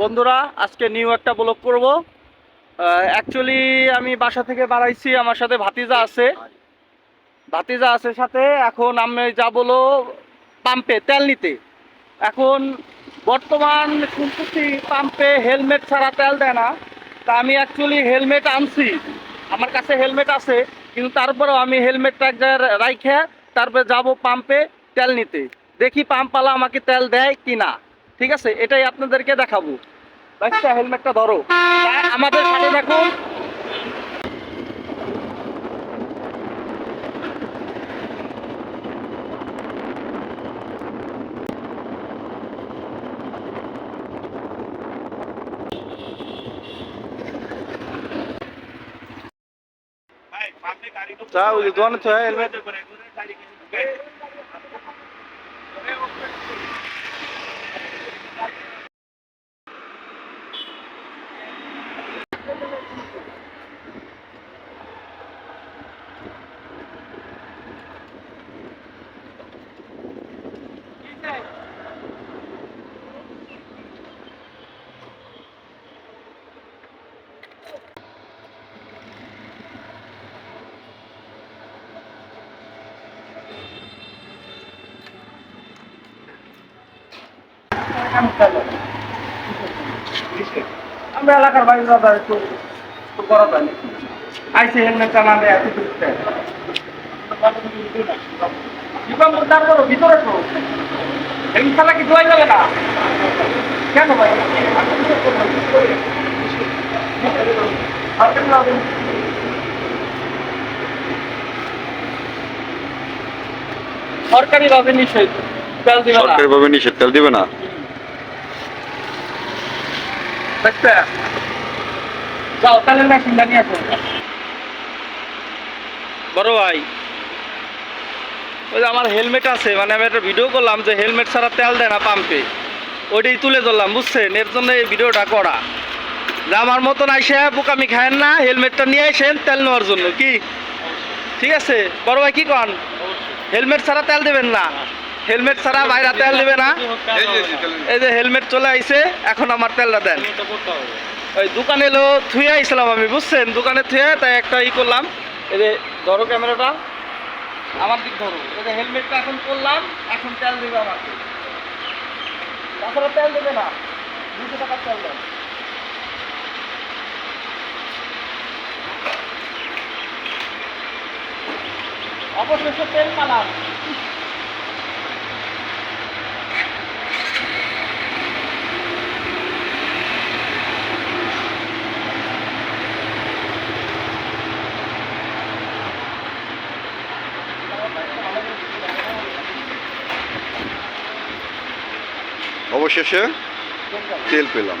বন্ধুরা, আজকে নিউ একটা ব্লগ করব। অ্যাকচুয়ালি আমি বাসা থেকে বাড়াইছি, আমার সাথে ভাতিজা আছে। ভাতিজা আছে সাথে, এখন আমি যাব হলো পাম্পে তেল নিতে। এখন বর্তমান শুনতেছি পাম্পে হেলমেট ছাড়া তেল দেয় না। তা আমি অ্যাকচুয়ালি হেলমেট আনছি। আমার কাছে হেলমেট আছে, কিন্তু তারপরেও আমি হেলমেটটা এক জায়গায় রাইখে তারপরে যাব পাম্পে তেল নিতে। দেখি পাম্পওয়ালা আমাকে তেল দেয় কি না ঠিক আছে? এটাই আপনাদেরকে দেখাবো। বাচ্চা হেলমেটটা ধরো। আমাদের সাথে দেখুন তা ওই যে দোকানে আমরা এলাকার বাইরে দাদা একটু একটু করা যায় আইসে হেলমেটটা না দেয় এত দূরতে করো ভিতরে তো। হেলমেট কি যাবে না? কেন ভাই? নিষেধ। নিষেধ, তেল দিবে না? দেখতে যাও তাহলে মেশিনটা নিয়ে আসো। বড় ভাই ওই যে আমার হেলমেট আছে মানে আমি একটা ভিডিও করলাম যে হেলমেট ছাড়া তেল দেয় না পাম্পে ওইটাই তুলে ধরলাম বুঝছেন? এর জন্য এই ভিডিওটা করা। যে আমার মতন আইসে বোকামি খায়েন না হেলমেটটা নিয়ে আসেন তেল নেওয়ার জন্য কি? ঠিক আছে? বড় ভাই কি কন? হেলমেট ছাড়া তেল দেবেন না। হেলমেট ছাড়া বাইরা তেল দেবে না। এই যে হেলমেট চলে আইছে, এখন আমার তেলটা দেন। ওই দোকানে এলো, থুয়ে আইছিলাম আমি, বুঝছেন? দোকানে থুয়ে তাই একটা ই করলাম। এই যে ধরো ক্যামেরাটা। আমার দিক ধরো। এই যে হেলমেটটা এখন করলাম, এখন তেল দিবে আমাকে। তাছাড়া তেল দেবে না। দুশো টাকার তেল দেন। অবশেষে তেল পালাম। অবশেষে তেল পেলাম।